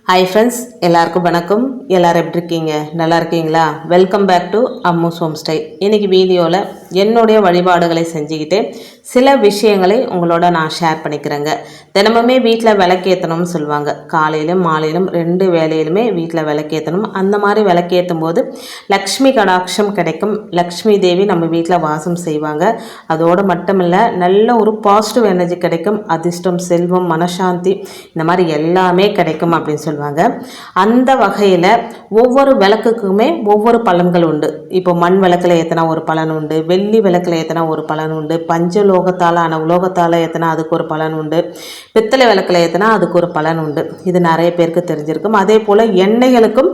Hi friends எல்லாருக்கும் வணக்கம். எல்லோரும் எப்படி இருக்கீங்க? நல்லா இருக்கீங்களா? Welcome back to Ammu's home ஸ்டை இன்றைக்கி வீடியோவில் என்னுடைய வழிபாடுகளை செஞ்சுக்கிட்டு சில விஷயங்களை உங்களோட நான் ஷேர் பண்ணிக்கிறேங்க. தினமுமே வீட்டில் விளக்கேற்றணும்னு சொல்லுவாங்க. காலையிலும் மாலையிலும் ரெண்டு வேலையிலுமே வீட்டில் விளக்கேற்றணும் அந்த மாதிரி விளக்கேற்றும் போது லக்ஷ்மி கடாட்சம் கிடைக்கும். லக்ஷ்மி தேவி நம்ம வீட்டில் வாசம் செய்வாங்க. அதோடு மட்டும் இல்லை நல்ல ஒரு பாசிட்டிவ் எனர்ஜி கிடைக்கும். அதிர்ஷ்டம் செல்வம் மனசாந்தி இந்த மாதிரி எல்லாமே கிடைக்கும் அப்படின்னு சொல்லுவாங்க. அந்த வகையில் ஒவ்வொரு விளக்குக்குமே ஒவ்வொரு பலன்கள் உண்டு. இப்போ மண் விளக்கில் ஏற்றினா ஒரு பலன் உண்டு. வெள்ளி விளக்கில் ஏற்றினா ஒரு பலன் உண்டு. பஞ்சலோகத்தால் ஆன உலோகத்தால் ஏற்றினா அதுக்கு ஒரு பலன் உண்டு. பித்தளை விளக்கில் ஏற்றினா அதுக்கு ஒரு பலன் உண்டு. இது நிறைய பேருக்கு தெரிஞ்சிருக்கும். அதே போல் எண்ணெய்களுக்கும்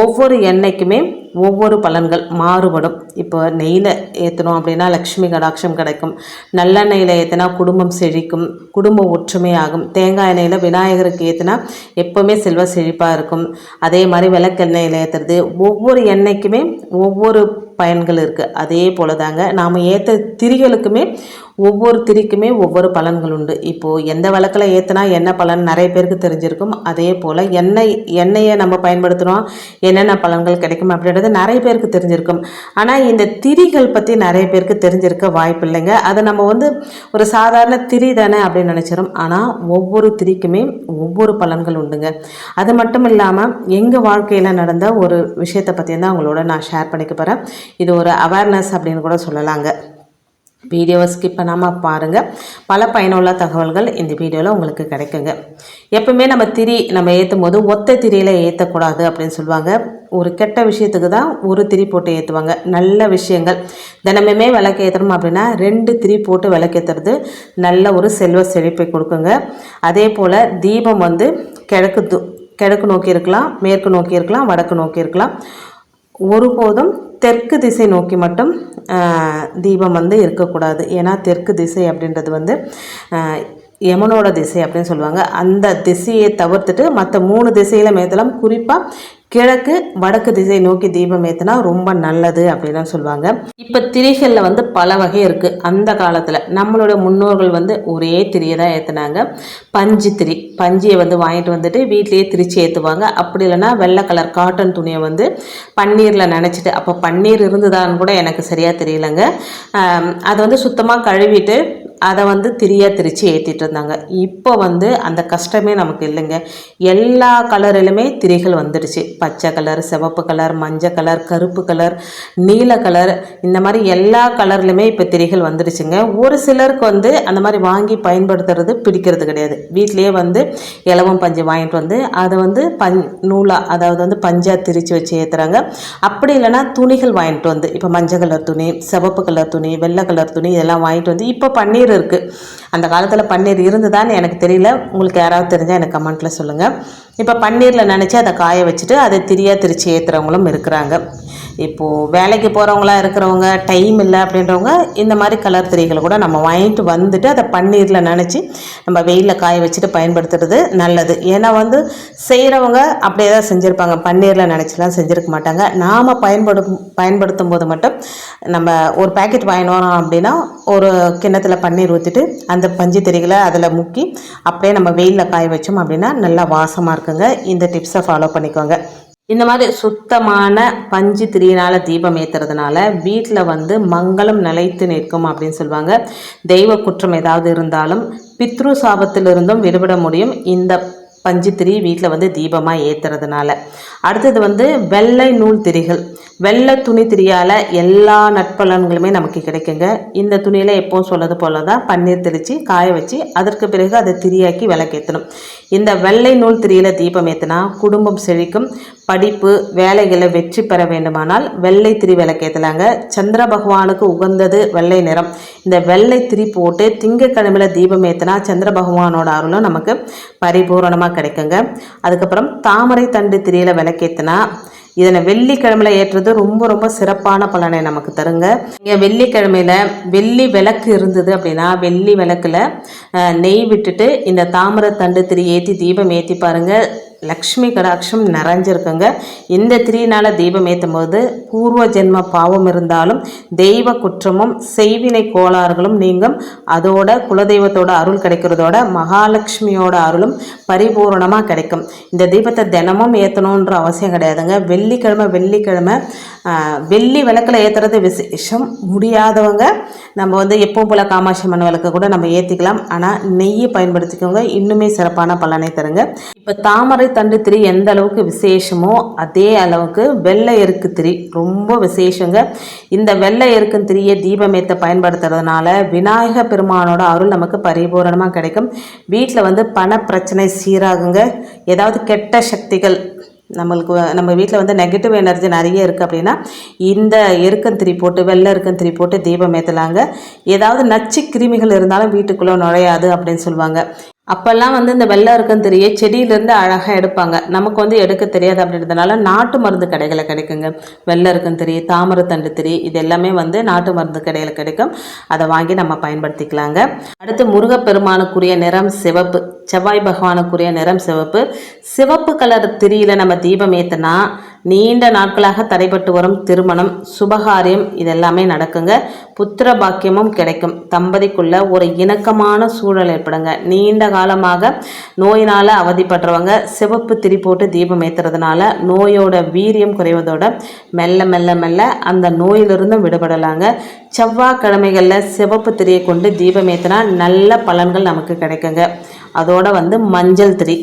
ஒவ்வொரு எண்ணெய்க்குமே ஒவ்வொரு பலன்கள் மாறுபடும். இப்போ நெய்யில் ஏற்றணும் அப்படின்னா லக்ஷ்மி கடாட்சம் கிடைக்கும். நல்லெண்ணெயில் ஏற்றினா குடும்பம் செழிக்கும் குடும்ப ஒற்றுமையாகும் தேங்காய் எண்ணெயில் விநாயகருக்கு ஏற்றினா எப்போவுமே செல்வ செழிப்பாக இருக்கும். அதே மாதிரி விளக்கெண்ணெயில் ஏற்றுறது ஒவ்வொரு எண்ணெய்க்குமே ஒவ்வொரு பயன்கள் இருக்குது அதே போல தாங்க நாம் ஏற்ற திரிகளுக்குமே ஒவ்வொரு திரிக்குமே ஒவ்வொரு பலன்கள் உண்டு. இப்போது எந்த விளக்கில் ஏற்றினா என்ன பலன் நிறைய பேருக்கு தெரிஞ்சிருக்கும். அதே போல் எண்ணெய் எண்ணெயை நம்ம பயன்படுத்துகிறோம் என்னென்ன பலன்கள் கிடைக்கும் அப்படின்றது நிறைய பேருக்கு தெரிஞ்சிருக்கும். ஆனால் இந்த திரிகள் பற்றி நிறைய பேருக்கு தெரிஞ்சிருக்க வாய்ப்பு இல்லைங்க. அதை நம்ம வந்து ஒரு சாதாரண திரி தானே அப்படின்னு நினச்சிடும் ஆனால் ஒவ்வொரு திரிக்குமே ஒவ்வொரு பலன்கள் உண்டுங்க. அது மட்டும் இல்லாமல் எங்கள் வாழ்க்கையில் நடந்த ஒரு விஷயத்தை பற்றி தான் உங்களோட நான் ஷேர் பண்ணிக்க போகிறேன் இது ஒரு அவேர்னஸ் அப்படின்னு கூட சொல்லலாங்க. வீடியோவை ஸ்கிப் பண்ணாமல் பாருங்கள் பல பயனுள்ள தகவல்கள் இந்த வீடியோவில் உங்களுக்கு கிடைக்குங்க. எப்பவுமே நம்ம திரி நம்ம ஏற்றும் போது ஒத்த திரியில் ஏற்றக்கூடாது அப்படின்னு சொல்லுவாங்க. ஒரு கெட்ட விஷயத்துக்கு தான் ஒரு திரி போட்டு ஏற்றுவாங்க நல்ல விஷயங்கள். தினமுமே விளக்கு ஏற்றணும் அப்படின்னா ரெண்டு திரி போட்டு விளக்கேற்றுறது நல்ல ஒரு செல்வ செழிப்பை கொடுக்குங்க. அதே போல் தீபம் வந்து கிழக்கு கிழக்கு நோக்கி இருக்கலாம் மேற்கு நோக்கி இருக்கலாம் வடக்கு நோக்கி இருக்கலாம். ஒருபோதும் தெற்கு திசை நோக்கி மட்டும் தீபம் வந்து இருக்கக்கூடாது. ஏன்னா தெற்கு திசை அப்படின்றது வந்து யமனோட திசை அப்படின்னு சொல்லுவாங்க. அந்த திசையை தவிர்த்துட்டு மற்ற மூணு திசையில் மேத்தலாம் குறிப்பாக கிழக்கு வடக்கு திசை நோக்கி தீபம் ஏற்றினா ரொம்ப நல்லது அப்படின்னு சொல்லுவாங்க. இப்போ திரிகளில் வந்து பல வகை இருக்குது அந்த காலத்தில் நம்மளோட முன்னோர்கள் வந்து ஒரே திரியை தான் ஏற்றுனாங்க பஞ்சு திரி. பஞ்சியை வந்து வாங்கிட்டு வந்துட்டு வீட்லேயே திரிச்சு ஏற்றுவாங்க அப்படி இல்லைன்னா வெள்ளை கலர் காட்டன் துணியை வந்து பன்னீரில் நினச்சிட்டு அப்போ பன்னீர் இருந்ததான்னு கூட எனக்கு சரியாக தெரியலங்க. அதை வந்து சுத்தமாக கழுவிட்டு அதை வந்து திரியாக திரித்து ஏற்றிட்டு இருந்தாங்க. இப்போ வந்து அந்த கஷ்டமே நமக்கு இல்லைங்க. எல்லா கலரிலுமே திரிகள் வந்துடுச்சு. பச்சை கலர் சிவப்பு கலர் மஞ்சள் கலர் கருப்பு கலர் நீல கலர் இந்த மாதிரி எல்லா கலர்லையுமே இப்போ திரிகள் வந்துடுச்சுங்க. ஒரு சிலருக்கு வந்து அந்த மாதிரி வாங்கி பயன்படுத்துறது பிடிக்கிறது கிடையாது. வீட்டிலேயே வந்து இலவம் பஞ்சு வாங்கிட்டு வந்து அதை வந்து பஞ் நூலாக அதாவது வந்து பஞ்சாக திரிச்சு வச்சு ஏற்றுறாங்க அப்படி இல்லைன்னா துணிகள் வாங்கிட்டு வந்து இப்போ மஞ்சள் கலர் துணி சிவப்பு கலர் துணி வெள்ளை கலர் துணி இதெல்லாம் வாங்கிட்டு வந்து இப்போ பன்னீர் இருக்குது அந்த காலத்தில் பன்னீர் இருந்ததான்னு எனக்கு தெரியல. உங்களுக்கு யாராவது தெரிஞ்சால் எனக்கு கமெண்ட்டில் சொல்லுங்கள் இப்போ பன்னீரில் நினச்சி அதை காய வச்சுட்டு அதை திரியாக திரிச்சு ஏற்றுறவங்களும் இருக்கிறாங்க. இப்போது வேலைக்கு போகிறவங்களா இருக்கிறவங்க டைம் இல்லை அப்படின்றவங்க இந்த மாதிரி கலர் திரிகளை கூட நம்ம வாங்கிட்டு வந்துட்டு அதை பன்னீரில் நினச்சி நம்ம வெயிலில் காய வச்சுட்டு பயன்படுத்துறது நல்லது. ஏன்னா வந்து செய்கிறவங்க அப்படியே தான் செஞ்சுருப்பாங்க. பன்னீரில் நினச்சிலாம் செஞ்சுருக்க மாட்டாங்க. நாம் பயன்படும் பயன்படுத்தும் போது மட்டும் நம்ம ஒரு பேக்கெட் வாங்கினோம் அப்படின்னா ஒரு கிண்ணத்தில் பன்னீர் ஊற்றிட்டு அந்த பஞ்சு திரிகளை அதில் முக்கி அப்படியே நம்ம வெயிலில் காய வச்சோம் அப்படின்னா நல்லா வாசமாக இருக்கும் இருக்குங்க இந்த டிப்ஸை ஃபாலோ பண்ணிக்கோங்க. இந்த மாதிரி சுத்தமான பஞ்சு திரியினால் தீபம் ஏற்றுறதுனால வீட்டில் வந்து மங்களம் நிலைத்து நிற்கும் அப்படின்னு சொல்லுவாங்க. தெய்வ குற்றம் ஏதாவது இருந்தாலும் பித்ரு சாபத்திலிருந்தும் விடுபட முடியும். இந்த பஞ்சு திரி வீட்டில் வந்து தீபமாக ஏற்றுறதுனால அடுத்தது வந்து வெள்ளை நூல் திரிகள். வெள்ளை துணி திரியால் எல்லா நட்பலன்களுமே நமக்கு கிடைக்குங்க. இந்த துணியில் எப்போவும் சொல்லது போல தான் பன்னீர் தெளித்து காய வச்சு அதற்கு பிறகு அதை திரியாக்கி விளக்கேற்றணும் இந்த வெள்ளை நூல் திரியில் தீபம் ஏற்றினா குடும்பம் செழிக்கும். படிப்பு வேலைகளை வெற்றி பெற வேண்டுமானால் வெள்ளை திரி விளக்கேற்றலாங்க சந்திர பகவானுக்கு உகந்தது வெள்ளை நிறம். இந்த வெள்ளை திரி போட்டு திங்கக்கிழமையில் தீபம் ஏற்றினா சந்திர பகவானோட அருளும் நமக்கு பரிபூரணமாக கிடைக்குங்க. அதுக்கப்புறம் தாமரை தண்டு திரியில் விளக்கேற்றினா இதனை வெள்ளிக்கிழமையில் ஏற்றுறது ரொம்ப ரொம்ப சிறப்பான பலனை நமக்கு தருங்க. இங்கே வெள்ளிக்கிழமையில வெள்ளி விளக்கு இருந்தது அப்படின்னா வெள்ளி விளக்குல நெய் விட்டுட்டு இந்த தாமரை தண்டு திரி ஏற்றி தீபம் ஏற்றி பாருங்க. லக்ஷ்மி கடாட்சம் நிறைஞ்சிருக்குங்க. இந்த த்ரீ திரியினால் தீபம் ஏற்றும் போது பூர்வ ஜென்ம பாவம் இருந்தாலும் தெய்வ குற்றமும் செய்வினை கோளாறுகளும் நீங்கும். அதோட குலதெய்வத்தோட அருள் கிடைக்கிறதோட மகாலட்சுமியோட அருளும் பரிபூரணமாக கிடைக்கும். இந்த தீபத்தை தினமும் ஏற்றணுன்ற அவசியம் கிடையாதுங்க. வெள்ளிக்கிழமை வெள்ளிக்கிழமை வெள்ளி விளக்கில் ஏற்றுறது விசேஷம். முடியாதவங்க நம்ம வந்து எப்பவும் போல் காமாட்சி மண் விளக்கு கூட நம்ம ஏற்றிக்கலாம் ஆனால் நெய்யை பயன்படுத்திக்கோங்க. இன்னுமே சிறப்பான பலனை தருங்க. இப்போ தாமரை தண்டு திரி எந்த அளவுக்கு விசேஷமோ அதே அளவுக்கு வெள்ளை எருக்கு திரி. ரொம்ப விசேஷங்க. இந்த வெள்ளை எருக்கும் திரியை தீபமேத்த பயன்படுத்துறதுனால விநாயக பெருமானோட அருள் நமக்கு பரிபூரணமாக கிடைக்கும். வீட்டில் வந்து பண பிரச்சனை சீராகுங்க. ஏதாவது கெட்ட சக்திகள் நம்மளுக்கு நம்ம வீட்டில் வந்து நெகட்டிவ் எனர்ஜி நிறைய இருக்குது அப்படின்னா இந்த எருக்கந்திரி போட்டு வெள்ளை எருக்கந்திரி போட்டு தீபம் ஏற்றலாங்க ஏதாவது நச்சு கிருமிகள் இருந்தாலும் வீட்டுக்குள்ளே நுழையாது அப்படின்னு சொல்லுவாங்க. அப்போல்லாம் வந்து இந்த வெள்ளை தெரிய செடியிலேருந்து அழகாக எடுப்பாங்க. நமக்கு வந்து எடுக்க தெரியாது அப்படின்றதுனால நாட்டு மருந்து கடைகளை கிடைக்குங்க. வெள்ளை இருக்கந்திரி தாமரத்தண்டு திரி இது எல்லாமே வந்து நாட்டு மருந்து கடையில் கிடைக்கும். அதை வாங்கி நம்ம பயன்படுத்திக்கலாங்க. அடுத்து முருகப்பெருமானுக்குரிய நிறம் சிவப்பு. செவ்வாய் பகவானுக்குரிய நிறம் சிவப்பு. சிவப்பு கலர் திரியில் நம்ம தீபம் ஏற்றினா நீண்ட நாட்களாக தடைபட்டு வரும் திருமணம் சுபகாரியம் இதெல்லாமே நடக்குங்க. புத்திர பாக்கியமும் கிடைக்கும். தம்பதிக்குள்ள ஒரு இணக்கமான சூழல் ஏற்படுங்க. நீண்ட காலமாக நோயினால் அவதிப்படுறவங்க சிவப்பு திரி போட்டு தீபம் ஏற்றுறதுனால நோயோட வீரியம் குறைவதோட மெல்ல மெல்ல மெல்ல அந்த நோயிலிருந்தும் விடுபடலாங்க. செவ்வாய்க்கிழமைகளில் சிவப்பு திரியை கொண்டு தீபம் ஏற்றினா நல்ல பலன்கள் நமக்கு கிடைக்குங்க. அதோட வந்து மஞ்சள் திரி.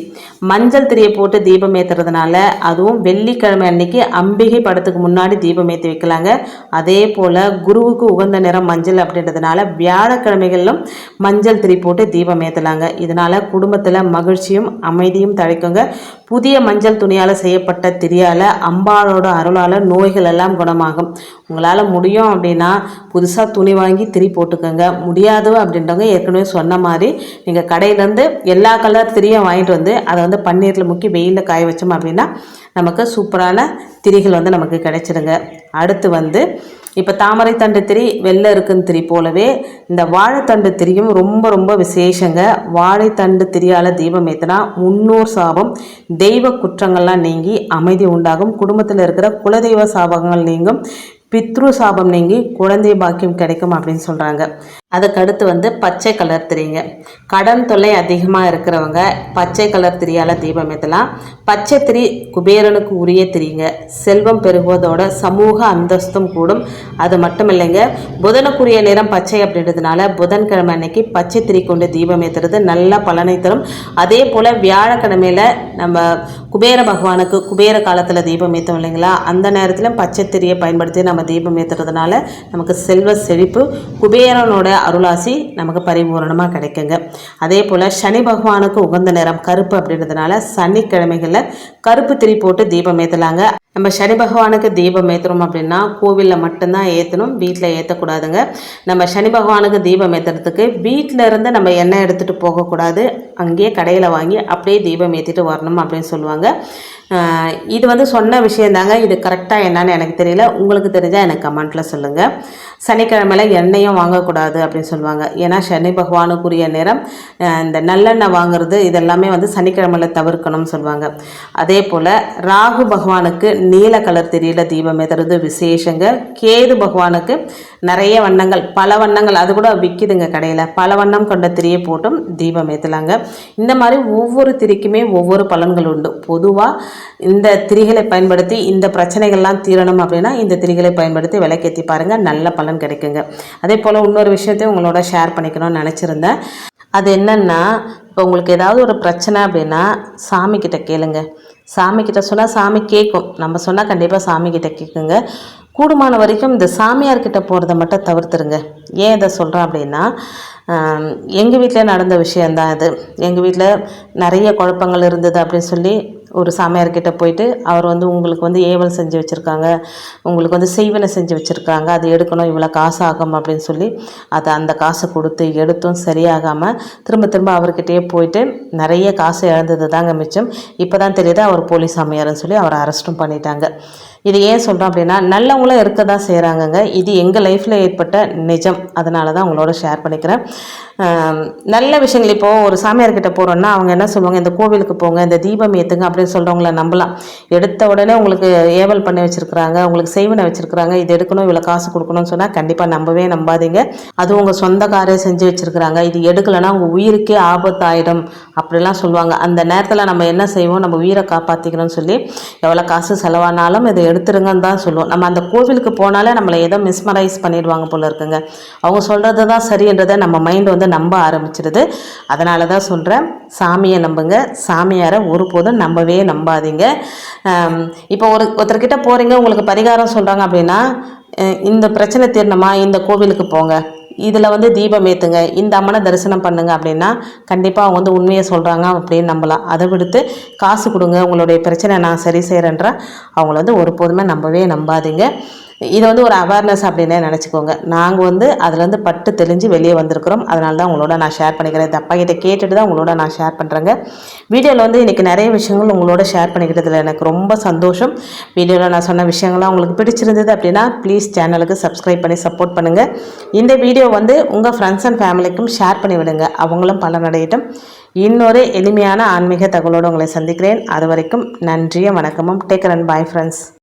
மஞ்சள் திரியை போட்டு தீபம் ஏற்றுறதுனால அதுவும் வெள்ளிக்கிழமை அன்னைக்கு அம்பிகை படத்துக்கு முன்னாடி தீபம் ஏற்றி வைக்கலாங்க. அதே போல் குருவுக்கு உகந்த நிறம் மஞ்சள் அப்படின்றதுனால வியாழக்கிழமைகளிலும் மஞ்சள் திரி போட்டு தீபம் ஏற்றலாங்க இதனால் குடும்பத்தில் மகிழ்ச்சியும் அமைதியும் தழைக்குங்க. புதிய மஞ்சள் துணியால் செய்யப்பட்ட திரியால் அம்பாளோட அருளால் நோய்கள் எல்லாம் குணமாகும். உங்களால் முடியும் அப்படின்னா புதுசாக துணி வாங்கி திரி போட்டுக்கோங்க. முடியாது அப்படின்றவங்க ஏற்கனவே சொன்ன மாதிரி நீங்கள் கடையிலேருந்து எல்லா கலர் திரியும் வாங்கிட்டு வந்து அதை வந்து பன்னீரில் முக்கி வெயிலில் காய வச்சோம் அப்படின்னா நமக்கு சூப்பரான திரிகள் வந்து நமக்கு கிடைச்சிடுங்க அடுத்து வந்து இப்போ தாமரைத்தண்டு திரி வெள்ளை இருக்குன்னு திரி போலவே இந்த வாழைத்தண்டு திரியும் ரொம்ப ரொம்ப விசேஷங்க. வாழைத்தண்டு திரியால் தீபம் ஏற்றினா முன்னோர் சாபம் தெய்வ குற்றங்கள்லாம் நீங்கி அமைதி உண்டாகும். குடும்பத்தில் இருக்கிற குலதெய்வ சாபங்கள் நீங்கும். பித்ரு சாபம் நீங்கி குழந்தை பாக்கியம் கிடைக்கும் அப்படின்னு சொல்கிறாங்க அதுக்கடுத்து வந்து பச்சை கலர் திரிங்க. கடன் தொல்லை அதிகமாக இருக்கிறவங்க பச்சை கலர் திரியால் தீபம் ஏற்றலாம் பச்சை திரி குபேரனுக்கு உரிய திரிங்க. செல்வம் பெருகுவதோட சமூக அந்தஸ்தும் கூடும். அது மட்டும் இல்லைங்க புதனுக்குரிய நிறம் பச்சை அப்படின்றதுனால புதன்கிழமை அன்னைக்கு பச்சை திரி கொண்டு தீபம் ஏற்றுறது நல்ல பலனை தரும். அதே போல் வியாழக்கிழமையில நம்ம குபேர பகவானுக்கு குபேர காலத்தில் தீபம் ஏற்றோம் இல்லைங்களா? அந்த நேரத்தில் பச்சை திரியை பயன்படுத்தி நம்ம தீபம் ஏற்றுறதுனால நமக்கு செல்வ செழிப்பு. குபேரனோட அருளாசி நமக்கு பரிபூரணமாக கிடைக்குங்க. அதே போல் சனி பகவானுக்கு உகந்த நிறம் கருப்பு அப்படின்றதுனால சனிக்கிழமைகளில் கருப்பு திரி போட்டு தீபம் ஏற்றலாங்க நம்ம சனி பகவானுக்கு தீபம் ஏற்றுறோம் அப்படின்னா கோவிலில் மட்டும்தான் ஏற்றணும் வீட்டில் ஏற்றக்கூடாதுங்க நம்ம சனி பகவானுக்கு தீபம் ஏற்றுறதுக்கு வீட்டில் இருந்து நம்ம எண்ணெய் எடுத்துகிட்டு போகக்கூடாது. அங்கேயே கடையில் வாங்கி அப்படியே தீபம் ஏற்றிட்டு வரணும் அப்படின்னு சொல்லுவாங்க. இது வந்து சொன்ன விஷயந்தாங்க. இது கரெக்டாக என்னன்னு எனக்கு தெரியல. உங்களுக்கு தெரிஞ்சால் எனக்கு கமெண்ட்டில் சொல்லுங்கள் சனிக்கிழமையில் எண்ணெயும் வாங்கக்கூடாது அப்படின்னு சொல்லுவாங்க. ஏன்னா சனி பகவானுக்குரிய நேரம் இந்த நல்லெண்ணெய் வாங்குறது இதெல்லாமே வந்து சனிக்கிழமையில் தவிர்க்கணும்னு சொல்லுவாங்க. அதே போல் ராகு பகவானுக்கு நீல கலர் தெரியல தீபம் ஏற்றுறது விசேஷங்க. கேது பகவானுக்கு நிறைய வண்ணங்கள் பல வண்ணங்கள் அது கூட விற்கிதுங்க கடையில். பல வண்ணம் கொண்ட திரியை போட்டும் தீபம் ஏற்றலாங்க இந்த மாதிரி ஒவ்வொரு திரிக்குமே ஒவ்வொரு பலன்கள் உண்டு. பொதுவாக இந்த திரிகளை பயன்படுத்தி இந்த பிரச்சனைகள்லாம் தீரணும் அப்படின்னா இந்த திரிகளை பயன்படுத்தி விலைக்கேற்றி பாருங்கள் நல்ல பலன் கிடைக்குங்க. அதே போல் இன்னொரு விஷயத்தையும் உங்களோட ஷேர் பண்ணிக்கணும்னு நினச்சிருந்தேன். அது என்னென்னா இப்போ உங்களுக்கு ஏதாவது ஒரு பிரச்சனை அப்படின்னா சாமிக்கிட்ட கேளுங்க. சாமிக்கிட்ட சொன்னால் சாமி கேட்கும் நம்ம சொன்னால் கண்டிப்பாக சாமிக்கிட்ட கேட்குங்க கூடுமான வரைக்கும் இந்த சாமியார்கிட்ட போகிறத மட்டும் தவிர்த்துருங்க. ஏன் இதை சொல்கிறேன் அப்படின்னா எங்கள் வீட்டில் நடந்த விஷயந்தான் இது. எங்கள் வீட்டில் நிறைய குழப்பங்கள் இருந்தது அப்படின்னு சொல்லி ஒரு சாமியார்கிட்ட போயிட்டு அவர் வந்து உங்களுக்கு வந்து ஏவல் செஞ்சு வச்சுருக்காங்க உங்களுக்கு வந்து செய்வனை செஞ்சு வச்சுருக்காங்க அது எடுக்கணும் இவ்வளோ காசு ஆகும் அப்படின்னு சொல்லி அதை அந்த காசை கொடுத்து எடுத்தும் சரியாகாமல் திரும்ப திரும்ப அவர்கிட்டயே போயிட்டு நிறைய காசு இழந்தது தாங்க மிச்சம். இப்போ தான் தெரியுது அவர் போலீஸ் சாமியார்னு சொல்லி அவரை அரெஸ்ட்டும் பண்ணிட்டாங்க. இது ஏன் சொல்கிறோம் அப்படின்னா நல்லவங்களும் இருக்க தான் செய்கிறாங்கங்க இது எங்கள் லைஃப்பில் ஏற்பட்ட நிஜம். அதனால தான் உங்களோட ஷேர் பண்ணிக்கிறேன். நல்ல விஷயங்கள். இப்போது ஒரு சாமியார்கிட்ட போகிறோன்னா அவங்க என்ன சொல்லுவாங்க? இந்த கோவிலுக்கு போங்க இந்த தீபம் ஏற்றுங்க அப்படின்னு சொல்கிறவங்கள நம்பலாம். எடுத்த உடனே உங்களுக்கு ஏவல் பண்ணி வச்சுருக்குறாங்க உங்களுக்கு செய்வனை வச்சுருக்குறாங்க இது எடுக்கணும் இவ்வளோ காசு கொடுக்கணும்னு சொன்னால் கண்டிப்பாக நம்பவே நம்பாதீங்க. அது உங்கள் சொந்தக்காரே செஞ்சு வச்சுருக்குறாங்க. இது எடுக்கலைன்னா உங்கள் உயிருக்கே ஆபத்தாயிடும் அப்படிலாம் சொல்லுவாங்க. அந்த நேரத்தில் நம்ம என்ன செய்வோம்? நம்ம உயிரை காப்பாற்றிக்கணும்னு சொல்லி எவ்வளோ காசு செலவானாலும் இதை எடுத்துருங்கன்னு தான் சொல்லுவோம். நம்ம அந்த கோவிலுக்கு போனாலே நம்மளை ஏதோ மிஸ்மரைஸ் பண்ணிடுவாங்க போல இருக்குங்க. அவங்க சொல்கிறது தான் சரின்றதை நம்ம மைண்ட் வந்து நம்ப ஆரம்பிச்சிடுது அதனால தான் சொல்கிறேன் சாமியை நம்புங்க. சாமியாரை ஒருபோதும் நம்பவே நம்பாதீங்க. இப்போ ஒரு ஒருத்தர்கிட்ட போகிறீங்க உங்களுக்கு பரிகாரம் சொல்கிறாங்க அப்படின்னா இந்த பிரச்சனை தீரணுமா? இந்த கோவிலுக்கு போங்க. இதில் வந்து தீபம் ஏற்றுங்க இந்த அம்மனை தரிசனம் பண்ணுங்க அப்படின்னா கண்டிப்பாக அவங்க வந்து உண்மையை சொல்கிறாங்க அப்படின்னு நம்பலாம். அதை விடுத்து காசு கொடுங்க உங்களுடைய பிரச்சனை நான் சரி செய்கிறேன்ற அவங்கள வந்து ஒருபோதுமே நம்பவே நம்பாதீங்க. இது வந்து ஒரு அவேர்னஸ் அப்படின்னே நினச்சிக்கோங்க. நாங்கள் வந்து அதுலேருந்து பட்டு தெளிஞ்சு வெளியே வந்திருக்கிறோம். அதனால தான் உங்களோட நான் ஷேர் பண்ணிக்கிறேன். இந்த அப்பா கிட்ட கேட்டுட்டு தான் உங்களோட நான் ஷேர் பண்ணுறேங்க வீடியோவில் வந்து இன்றைக்கி நிறைய விஷயங்கள் உங்களோட ஷேர் பண்ணிக்கிட்டதில் எனக்கு ரொம்ப சந்தோஷம். வீடியோவில் நான் சொன்ன விஷயங்கள்லாம் உங்களுக்கு பிடிச்சிருந்தது அப்படின்னா ப்ளீஸ் சேனலுக்கு சப்ஸ்கிரைப் பண்ணி சப்போர்ட் பண்ணுங்கள் இந்த வீடியோ வந்து உங்கள் ஃப்ரெண்ட்ஸ் அண்ட் ஃபேமிலிக்கும் ஷேர் பண்ணி விடுங்க. அவங்களும் பலனடையட்டும். இன்னொரு எளிமையான ஆன்மீக தகவலோடு உங்களை சந்திக்கிறேன். அது வரைக்கும் நன்றியும் வணக்கமும். Take and bye friends